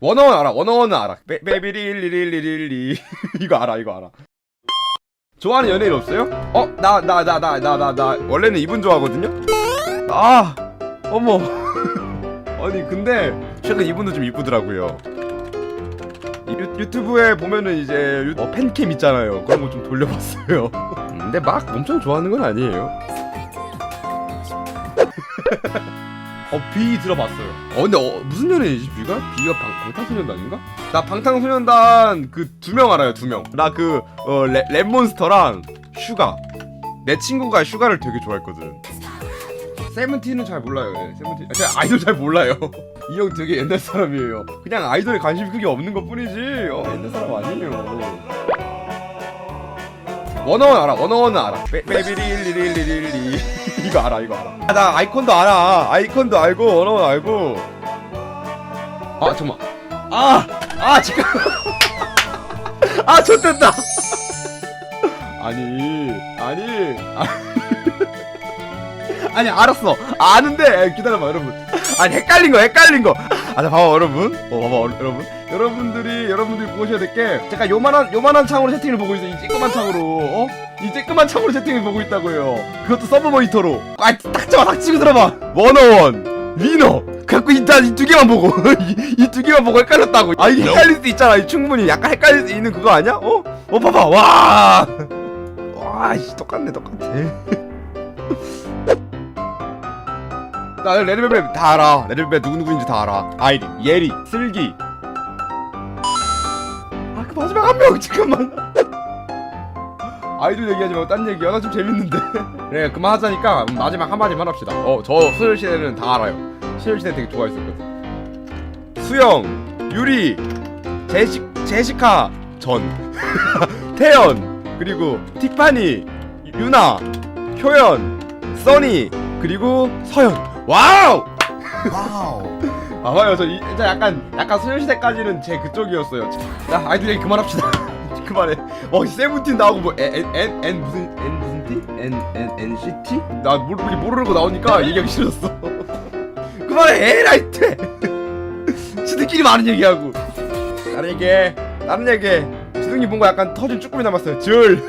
원어원 알아 원어원은 알아. 베, 베비릴리릴리릴리 이거 알아 이거 알아. 좋아하는 연예인 없어요? 어? 나 나 나 나 나 나 나. 원래는 이분 좋아하거든요? 아 어머. 아니 근데 최근 이분도 좀 이쁘더라고요. 이 유, 유튜브에 보면은 이제 유, 어, 팬캠 있잖아요. 그런 거 좀 돌려봤어요. 음, 근데 막 엄청 좋아하는 건 아니에요 어, 비 들어봤어요. 어, 근데 어, 무슨 연예인이지, 비가? 비가 방, 방탄소년단인가? 나 방탄소년단 그 두 명 알아요, 두 명. 나 그, 어, 레, 랩몬스터랑 슈가. 내 친구가 슈가를 되게 좋아했거든. 세븐틴은 잘 몰라요, 예, 세븐틴. 아, 제가 아이돌 잘 몰라요. 이 형 되게 옛날 사람이에요. 그냥 아이돌에 관심이 크게 없는 것 뿐이지. 어, 옛날 사람 아니에요. 원어원 알아 원어원은 알아. 베, 베비릴리릴리릴리 이거 알아 이거 알아. 아, 나 아이콘도 알아. 아이콘도 알고 원어원 알고. 아 잠깐만. 아아 지금. 아 좋됐다. 아니 아니 아, 아니 알았어. 아는데 기다려봐 여러분. 아니 헷갈린 거 헷갈린 거 아 봐봐 여러분. 어 봐봐 어, 여러분. 여러분들이 여러분들이 보셔야 될 게 제가 요만한 요만한 창으로 채팅을 보고 있어요. 이 쬐끄만 창으로 어? 이 쬐끄만 창으로 채팅을 보고 있다고요. 그것도 서브 모니터로. 아 딱 잡아 딱 치고 들어봐. 원어원 위너. 갖고 일단 이 두 개만 보고. 이 두 개만 보고 헷갈렸다고. 아 이게 헷갈릴 수 있잖아. 이 충분히 약간 헷갈릴 수 있는 그거 아니야? 어? 어 봐봐. 와. 와 씨 똑같네 똑같아 나 레드벨벳 다 알아. 레드벨벳 누구누구인지 다 알아. 아이리 예리 슬기. 아 그 마지막 한 명 잠깐만. 아이돌 얘기하지 말고 딴 얘기야 나 좀 재밌는데. 그래 그만하자니까. 마지막 한마디만 합시다. 어저 소녀시대는 다 알아요. 소녀시대 되게 좋아했었거든. 수영 유리 제시 제시카 전. 태연 그리고 티파니 유나 효연 써니 그리고 서연 와우! 와우. 아 봐요. 저 이- 진짜 약간 약간 소녀시대까지는 제 그쪽이었어요. 자 아이돌 얘기 그만합시다. 그만해 어 세븐틴 나오고 뭐NN 무슨 N 무슨 T? N N NCT? 나 모르, 모르는 거 나오니까 얘기하기 싫었어. 그만해 에라이트 지들끼리 많은 얘기하고. 다른 얘기해 다른 얘기해 지둥이 뭔가 약간 터진 쭈꾸미 남았어요. 줄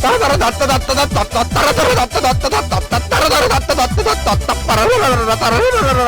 따라따라 나따 나따 나따 따라따라 나따 나따 나따 따라따라 나따 나따 나따 따라라라라 따라라라라